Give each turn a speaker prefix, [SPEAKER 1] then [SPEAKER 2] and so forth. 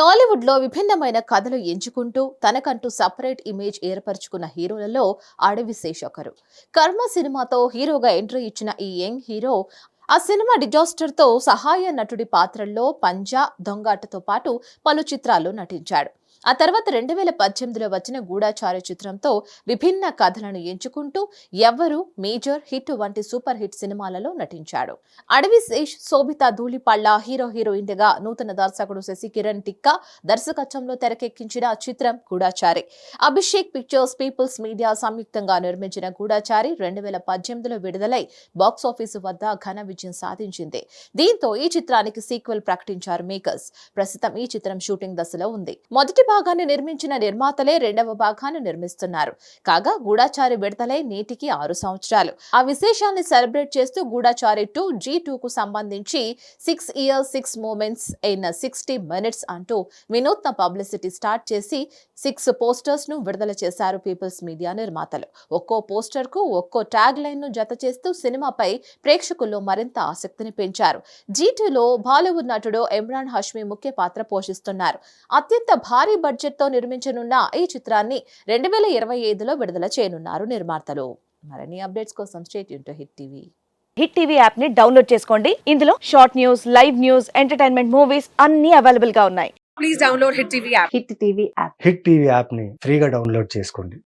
[SPEAKER 1] టాలీవుడ్లో విభిన్నమైన కథలు ఎంచుకుంటూ తనకంటూ సపరేట్ ఇమేజ్ ఏర్పరచుకున్న హీరోలలో అడవి శేష్ ఒకరు కర్మ సినిమాతో హీరోగా ఎంట్రీ ఇచ్చిన ఈ యంగ్ హీరో ఆ సినిమా డిజాస్టర్తో సహాయ నటుడి పాత్రల్లో పంజా దొంగాటతో పాటు పలు చిత్రాల్లో నటించాడు. ఆ తర్వాత రెండు వేల పద్దెనిమిదిలో వచ్చిన గూఢాచార్య చిత్రంతో విభిన్న కథలను ఎంచుకుంటూ ఎవ్వరు మేజర్ హిట్ వంటి సూపర్ హిట్ సినిమాలలో నటించాడు. అడవి శేష్ శోభిత ధూళిపళ్ళ హీరో హీరోయిన్గా నూతన దర్శకుడు శశి కిరణ్ టిక్కా దర్శకత్వంలో తెరకెక్కించిన చిత్రం Goodachari. Abhishek Pictures People Media సంయుక్తంగా నిర్మించిన గూఢాచారి రెండు వేల పద్దెనిమిదిలో విడుదలై బాక్సాఫీసు వద్ద ఘన విజయం సాధించింది. దీంతో ఈ చిత్రానికి సీక్వెల్ ప్రకటించారు మేకర్స్. ప్రస్తుతం ఈ చిత్రం షూటింగ్ దశలో ఉంది. మొదటి భాగాన్ని నిర్మించిన నిర్మాతలే రెండవ భాగాన్ని నిర్మిస్తున్నారు. కాగా గూఢాచారి విడుదలై నేటికి ఆరు సంవత్సరాలు. ఆ విశేషాన్ని సెలబ్రేట్ చేస్తూ గూఢాచారి టూ జీ టూ కు సంబంధించి six year six moments in sixty minutes అంటూ వినూత్న పబ్లిసిటీ స్టార్ట్ చేసి సిక్స్ పోస్టర్స్ను విడుదల చేశారు పీపుల్స్ మీడియా నిర్మాతలు. ఒక్కో పోస్టర్కు ఒక్కో ట్యాగ్ లైన్ను జత చేస్తూ సినిమాపై ప్రేక్షకుల్లో మరింత ఆసక్తిని పెంచారు. జీటీలో బాలీవుడ్ నటుడు ఇమ్రాన్ హష్మీ ముఖ్య పాత్ర పోషిస్తున్నారు. అత్యంత భారీ బడ్జెట్తో నిర్మించనున్న ఈ చిత్రాన్ని రెండు వేల ఇరవై ఐదులో విడుదల చేయనున్నారు నిర్మాతలు. మరిన్ని అప్డేట్స్ కోసం స్టేట్ యూన్ హిట్ టీవీ.
[SPEAKER 2] హిట్ టీవీ యాప్ని డౌన్లోడ్ చేసుకోండి. ఇందులో short news live news entertainment movies అన్ని అవైలబుల్గా ఉన్నాయి.
[SPEAKER 3] Please download Hit TV app.
[SPEAKER 2] Hit TV app
[SPEAKER 4] Hit TV యాప్ని ఫ్రీగా డౌన్లోడ్ చేసుకోండి.